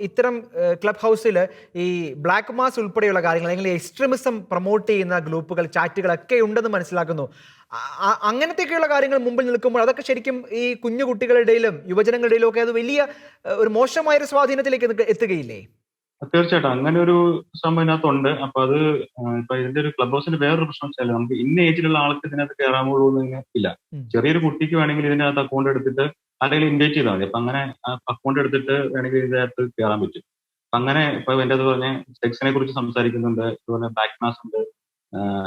ഇത്തരം ക്ലബ് ഹൗസിൽ ഈ ബ്ലാക്ക് മാസ് ഉൾപ്പെടെയുള്ള കാര്യങ്ങൾ അല്ലെങ്കിൽ എക്സ്ട്രീമിസം പ്രൊമോട്ട് ചെയ്യുന്ന ഗ്രൂപ്പുകൾ ചാറ്റുകളൊക്കെ ഉണ്ടെന്ന് മനസ്സിലാക്കുന്നു. അങ്ങനത്തെയൊക്കെയുള്ള കാര്യങ്ങൾ മുമ്പിൽ നിൽക്കുമ്പോൾ അതൊക്കെ ശരിക്കും ഈ കുഞ്ഞു കുട്ടികളുടെ ഇടയിലും യുവജനങ്ങളുടെ ഇടയിലും ഒക്കെ അത് വലിയ ഒരു മോശമായ ഒരു സ്വാധീനത്തിലേക്ക് എത്തുക- എത്തുകയില്ലേ? തീർച്ചയായിട്ടും. അങ്ങനെ ഒരു സംഭവം ഇതിനകത്തുണ്ട്. അപ്പൊ അത് ഇപ്പൊ ഇതിന്റെ ഒരു ക്ലബ് ഹൗസിന്റെ വേറൊരു പ്രശ്നം വെച്ചാൽ നമുക്ക് ഇന്ന ഏജിലുള്ള ആൾക്ക് ഇതിനകത്ത് കയറാമുള്ളൂ എന്ന് ഇല്ല. ചെറിയൊരു കുട്ടിക്ക് വേണമെങ്കിൽ ഇതിനകത്ത് അക്കൗണ്ട് എടുത്തിട്ട് ആരെങ്കിലും ഇൻവൈറ്റ് ചെയ്താൽ മതി. അപ്പൊ അങ്ങനെ അക്കൗണ്ട് എടുത്തിട്ട് വേണമെങ്കിൽ ഇതിനകത്ത് കയറാൻ പറ്റും. അങ്ങനെ ഇപ്പൊ എന്റെ അത് പറഞ്ഞ സെക്സിനെ കുറിച്ച് സംസാരിക്കുന്നുണ്ട്. അതുപോലെ ബാക്ക് മാസ് ഉണ്ട്.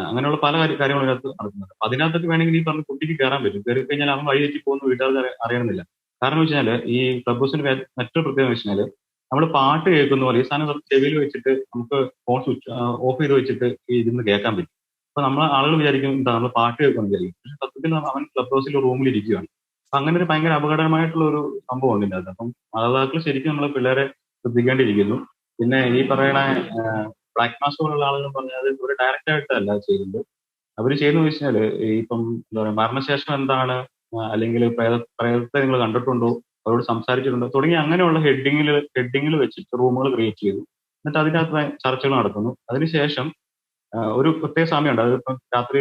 അങ്ങനെയുള്ള പല കാര്യങ്ങളും ഇതിനകത്ത് നടക്കുന്നുണ്ട്. അപ്പൊ അതിനകത്തൊക്കെ വേണമെങ്കിൽ ഈ പറഞ്ഞ കുട്ടിക്ക് കയറാൻ പറ്റും. കയറി കഴിഞ്ഞാൽ അവൻ വഴി തെറ്റി പോകുന്ന വീട്ടുകാർക്ക് അറിയണമെന്നില്ല. കാരണം വെച്ച് വെച്ചാൽ ഈ ക്ലബ് ഹൗസിന്റെ മറ്റൊരു പ്രത്യേകത വെച്ച് നമ്മൾ പാട്ട് കേൾക്കുന്ന പോലെ ഈ സാധനം ചെവിയിൽ വെച്ചിട്ട് നമുക്ക് ഫോൺ സ്വിച്ച് ഓഫ് ചെയ്ത് വെച്ചിട്ട് ഇതിന്ന് കേൾക്കാൻ പറ്റും. അപ്പൊ നമ്മൾ ആളുകൾ വിചാരിക്കും എന്താ നമ്മൾ പാട്ട് കേൾക്കണം വിചാരിക്കും പക്ഷെ സത്യത്തിൽ അവൻ ക്ലബ് ഹൗസിൽ റൂമിൽ ഇരിക്കുകയാണ് അങ്ങനെ ഒരു ഭയങ്കര അപകടമായിട്ടുള്ള ഒരു സംഭവം ഉണ്ട് ഇതിനകത്ത്. അപ്പം മാതാപിതാക്കൾ ശരിക്കും നമ്മൾ പിള്ളേരെ ശ്രദ്ധിക്കേണ്ടിയിരിക്കുന്നു. പിന്നെ ഈ പറയണ ബ്ലാക്ക് മാസ് പോലുള്ള ആളുകൾ പറഞ്ഞാൽ ഇവർ ഡയറക്റ്റ് ആയിട്ടല്ല ചെയ്യുന്നത്. അവർ ചെയ്യുന്നത് വെച്ചാൽ ഇപ്പം എന്താ പറയുക മരണശേഷം എന്താണ് അല്ലെങ്കിൽ പ്രേത പ്രേതത്തെ നിങ്ങൾ കണ്ടിട്ടുണ്ടോ? അവരോട് സംസാരിച്ചിട്ടുണ്ടോ? തുടങ്ങി അങ്ങനെയുള്ള ഹെഡിങ്ങിൽ ഹെഡിങ്ങിൽ വെച്ചിട്ട് റൂമുകൾ ക്രിയേറ്റ് ചെയ്തു. എന്നിട്ട് അതിനകത്ത് ചർച്ചകൾ നടത്തുന്നു. അതിനുശേഷം ഒരു പ്രത്യേക സമയമുണ്ട്. അതിപ്പം രാത്രി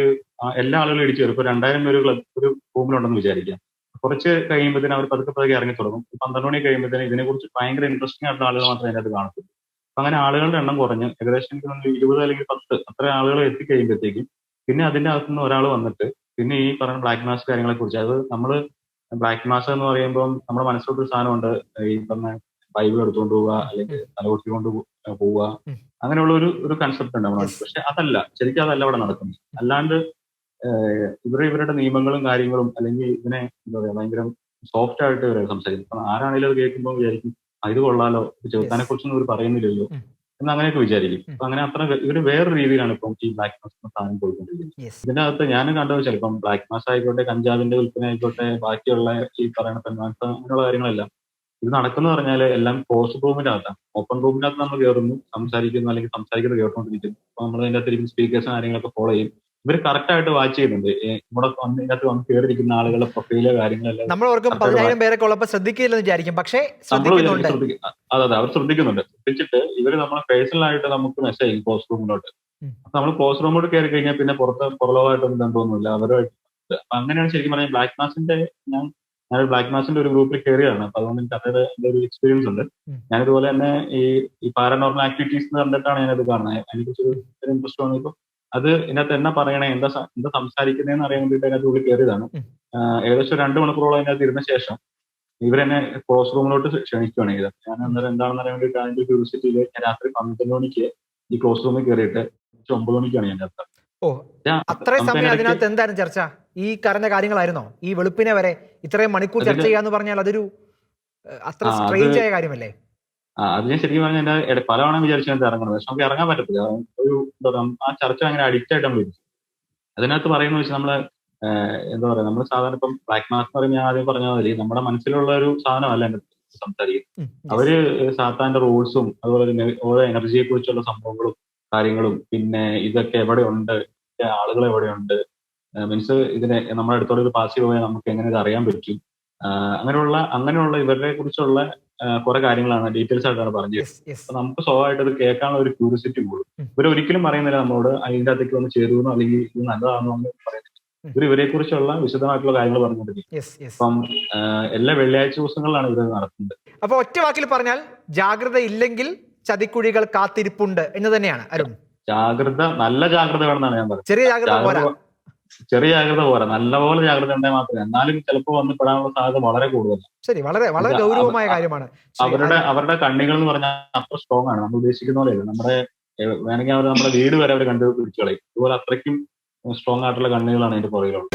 എല്ലാ ആളുകളും ഇടിച്ചു വരും. ഇപ്പൊ രണ്ടായിരം പേര് ഒരു റൂമിലുണ്ടെന്ന് വിചാരിക്കാം. കുറച്ച് കഴിയുമ്പോഴത്തേനും അവർ പതുക്കെ പതുക്കെ ഇറങ്ങി തുടങ്ങും. പന്ത്രണ്ട് മണി കഴിയുമ്പോഴത്തേനും ഇതിനെക്കുറിച്ച് ഭയങ്കര ഇൻട്രസ്റ്റിംഗ് ആയിട്ടുള്ള ആളുകൾ മാത്രമേ അതിനകത്ത് കാണത്തുള്ളൂ. അപ്പൊ അങ്ങനെ ആളുകളുടെ എണ്ണം കുറഞ്ഞ് ഏകദേശം എനിക്ക് തോന്നുന്നു ഇരുപത് അല്ലെങ്കിൽ പത്ത് അത്ര ആളുകൾ എത്തിക്കഴിയുമ്പോഴത്തേക്കും പിന്നെ അതിന്റെ അകത്തുനിന്ന് ഒരാൾ വന്നിട്ട് പിന്നെ ഈ പറഞ്ഞ ബ്ലാക്ക് മാസ് കാര്യങ്ങളെ കുറിച്ച് അത് നമ്മൾ ബ്ലാക്ക് മാസ് എന്ന് പറയുമ്പോൾ നമ്മുടെ മനസ്സിലോട്ടൊരു സാധനമുണ്ട്. ഈ പറഞ്ഞ ബൈബിൾ എടുത്തുകൊണ്ട് പോവുക അല്ലെങ്കിൽ തലകൊട്ടിക്കൊണ്ട് പോവുക. അങ്ങനെയുള്ള ഒരു ഒരു കൺസെപ്റ്റ് ഉണ്ട് നമ്മുടെ പക്ഷെ അതല്ല ശരിക്കും അതല്ല അവിടെ നടക്കുന്നത്. അല്ലാണ്ട് ഇവർ ഇവരുടെ നിയമങ്ങളും കാര്യങ്ങളും അല്ലെങ്കിൽ ഇതിനെ എന്താ പറയാ ഭയങ്കര സോഫ്റ്റ് ആയിട്ട് ഇവരെ സംസാരിക്കും. ആരാണെങ്കിലും അത് കേൾക്കുമ്പോൾ വിചാരിക്കും "ആ, ഇത് കൊള്ളാലോ ചെറുത്താനെ കുറിച്ചൊന്നും ഇവർ പറയുന്നില്ലല്ലോ. എന്ന് അങ്ങനെയൊക്കെ വിചാരിക്കും. അപ്പൊ അങ്ങനെ അത്ര ഇവർ വേറെ രീതിയിലാണ് ഇപ്പം ഈ ബ്ലാക്ക് മാസ് സാധനം പോയിക്കൊണ്ടിരിക്കുന്നത്. ഇതിനകത്ത് ഇതിന്റെ അകത്ത് ഞാൻ കണ്ടത് ചിലപ്പം ബ്ലാക്ക് മാസ് ആയിക്കോട്ടെ കഞ്ചാവിന്റെ വിൽപ്പന ആയിക്കോട്ടെ ബാക്കിയുള്ള ഈ പറയുന്ന പെൺമാസ് അങ്ങനെയുള്ള കാര്യങ്ങളെല്ലാം. ഇത് നടക്കുന്ന പറഞ്ഞാൽ എല്ലാം ക്ലോസ് റൂമിന്റെ അകത്താണ് ഓപ്പൺ റൂമിന്റെ അകത്ത് നമ്മൾ കയറുന്നു സംസാരിക്കുന്നു അല്ലെങ്കിൽ സംസാരിക്കുന്നത് കേട്ടോണ്ടിരിക്കുന്നു. അപ്പൊ നമ്മൾ അതിന്റെ അകത്ത് സ്പീക്കേഴ്സും കാര്യങ്ങളൊക്കെ ഫോളോ ചെയ്യും. ഇവർ കറക്റ്റ് ആയിട്ട് വാച്ച് ചെയ്യുന്നുണ്ട്. ഇവിടെ വന്ന് ഇതിനകത്ത് വന്ന് കയറിയിരിക്കുന്ന ആളുകളുടെ പ്രൊഫൈൽ കാര്യങ്ങളെല്ലാം നമ്മൾ ഓർക്കും പതിനായിരം പേരൊക്കെ ഉള്ളപ്പോൾ ശ്രദ്ധിക്കില്ലെന്ന് വിചാരിക്കും. പക്ഷേ ശ്രദ്ധിക്കുന്നുണ്ട്. അതെ അതെ അവർ ശ്രദ്ധിക്കുന്നുണ്ട്. ശ്രദ്ധിച്ചിട്ട് ഇവർ നമ്മളെ പേഴ്സണലായിട്ട് നമുക്ക് മെസ്സേജ് ചെയ്യും ക്ലോസ് റൂമിലോട്ട്. അപ്പൊ നമ്മൾ ക്ലോസ് റൂമിലോട്ട് കയറി കഴിഞ്ഞാൽ പിന്നെ പുറത്ത് പുറലോകമായിട്ടൊന്നും ബന്ധമൊന്നുമില്ല. അവരുമായിട്ട് അപ്പൊ അങ്ങനെയാണ് ശരിക്കും പറഞ്ഞാൽ ബ്ലാക്ക് മാസിന്റെ ഞാൻ ഞാൻ ബ്ലാക്ക് മാസിന്റെ ഒരു ഗ്രൂപ്പിൽ കയറിയാണ് അപ്പൊ അതുകൊണ്ട് എനിക്ക് അതായത് എന്റെ ഒരു എക്സ്പീരിയൻസ് ഉണ്ട്. ഞാൻ ഞാനിതുപോലെ തന്നെ ഈ പാരനോർമൽ ആക്ടിവിറ്റീസ് കണ്ടിട്ടാണ് ഞാനത് കാണുന്നത്. എനിക്ക് ഇൻട്രസ്റ്റ് തോന്നിയപ്പോൾ അത് ഇതിനകത്ത് എന്നാ പറയണേ? എന്താ എന്താ സംസാരിക്കുന്നതെന്ന് അറിയാൻ വേണ്ടിയിട്ട് അതിനകത്ത് ഉള്ളിൽ കയറിയതാണ്. ഏകദേശം രണ്ട് മണിക്കൂറോളം അതിനകത്ത് ഇരുന്ന ശേഷം ഇവരെന്നെ ക്ലോസ് റൂമിലോട്ട് ക്ഷണിക്കുകയാണ് ചെയ്തത്. ഞാൻ അന്നേരം എന്താണെന്ന് അറിയാൻ വേണ്ടിയിട്ട് അതിന്റെ ക്യൂരിസിറ്റിയിൽ ഞാൻ രാത്രി പന്ത്രണ്ട് മണിക്ക് ഈ ക്ലോസ് റൂമിൽ കയറിയിട്ട് ഒമ്പത് മണിക്കാണ് ഞാൻ ഓ ഞാൻ അത്രയും സമയം അതിനകത്ത് എന്തായിരുന്നു ചർച്ച? ഈ കറഞ്ഞ കാര്യങ്ങളായിരുന്നോ? ഈ വെളുപ്പിനെ വരെ ഇത്രയും മണിക്കൂർ ചർച്ച ചെയ്യാന്ന് പറഞ്ഞാൽ അതൊരു അത്ര സ്ട്രേഞ്ച് ആയ കാര്യമല്ലേ? അത് ഞാൻ ശരിക്കും പറഞ്ഞാൽ എന്റെ ഇട- പലവണ വിചാരിച്ചത് ഇറങ്ങണം. പക്ഷെ നമുക്ക് ഇറങ്ങാൻ പറ്റത്തില്ല. ഒരു എന്താ ആ ചർച്ച അങ്ങനെ അഡിക്റ്റ് ആയിട്ട് നമ്മൾ അതിനകത്ത് പറയുന്ന വെച്ചാൽ നമ്മൾ എന്താ പറയാ നമ്മൾ സാധാരണ ഇപ്പം ബ്ലാക്ക് മാസ് എന്ന് പറയുമ്പോൾ ഞാൻ ആദ്യം പറഞ്ഞ മതി നമ്മുടെ മനസ്സിലുള്ള ഒരു സാധനമല്ല എന്റെ സംസാരിക്കും അവർ സാത്താന്റെ റൂൾസും അതുപോലെ തന്നെ ഓരോ എനർജിയെ കുറിച്ചുള്ള സംഭവങ്ങളും കാര്യങ്ങളും പിന്നെ ഇതൊക്കെ എവിടെയുണ്ട് ആളുകൾ എവിടെയുണ്ട് മീൻസ് ഇതിനെ നമ്മുടെ അടുത്തോടെ ഒരു പാസ് പോയാൽ നമുക്ക് എങ്ങനെ ഇത് അറിയാൻ പറ്റും? അങ്ങനെയുള്ള അങ്ങനെയുള്ള ഇവരെ കുറിച്ചുള്ള കുറെ കാര്യങ്ങളാണ് ഡീറ്റെയിൽസ് ആയിട്ടാണ് പറഞ്ഞത്. അപ്പൊ നമുക്ക് സ്വാഭാവികമായിട്ട് അത് കേൾക്കാനുള്ള ഒരു ക്യൂരിയോസിറ്റി കൂടും. ഇവർ ഒരിക്കലും പറയുന്നില്ല നമ്മളോട് അതിന്റെ അകത്തേക്ക് വന്ന് ചേരുമെന്നോ അല്ലെങ്കിൽ ഇത് നല്ലതാണെന്നോ ഒന്നും പറയുന്നില്ല. ഇവർ ഇവരെ കുറിച്ചുള്ള വിശദമായിട്ടുള്ള കാര്യങ്ങൾ പറഞ്ഞുകൊണ്ടിരിക്കും. അപ്പം എല്ലാ വെള്ളിയാഴ്ച ദിവസങ്ങളിലാണ് ഇവർ നടത്തുന്നത്. അപ്പൊ ഒറ്റ വാക്കിൽ പറഞ്ഞാൽ ജാഗ്രത ഇല്ലെങ്കിൽ ചതിക്കുഴികൾ കാത്തിരിപ്പുണ്ട് എന്ന് തന്നെയാണ്. അരുൺ. ജാഗ്രത നല്ല ജാഗ്രത വേണമെന്നാണ് ഞാൻ പറയുന്നത് ചെറിയ ജാഗ്രത ചെറിയ ജാഗ്രത പോരാ. നല്ലപോലെ ജാഗ്രത ഉണ്ടെങ്കിൽ മാത്രമേ. എന്നാലും ചിലപ്പോൾ വന്ന് പെടാനുള്ള സാധ്യത വളരെ കൂടുതലാണ്. ശരി വളരെ വളരെ ഗൗരവമായ കാര്യമാണ്. അവരുടെ അവരുടെ കണ്ണികൾ എന്ന് പറഞ്ഞാൽ അത്ര സ്ട്രോങ് ആണ്. നമ്മൾ ഉദ്ദേശിക്കുന്ന പോലെയല്ല നമ്മുടെ വേണമെങ്കിൽ അവർ നമ്മുടെ വീട് വരെ അവർ കണ്ടു പിടിച്ചു കളയും. അതുപോലെ അത്രയ്ക്കും സ്ട്രോങ് ആയിട്ടുള്ള കണ്ണുകളാണ് അതിന്റെ പുറകിലുള്ളത്.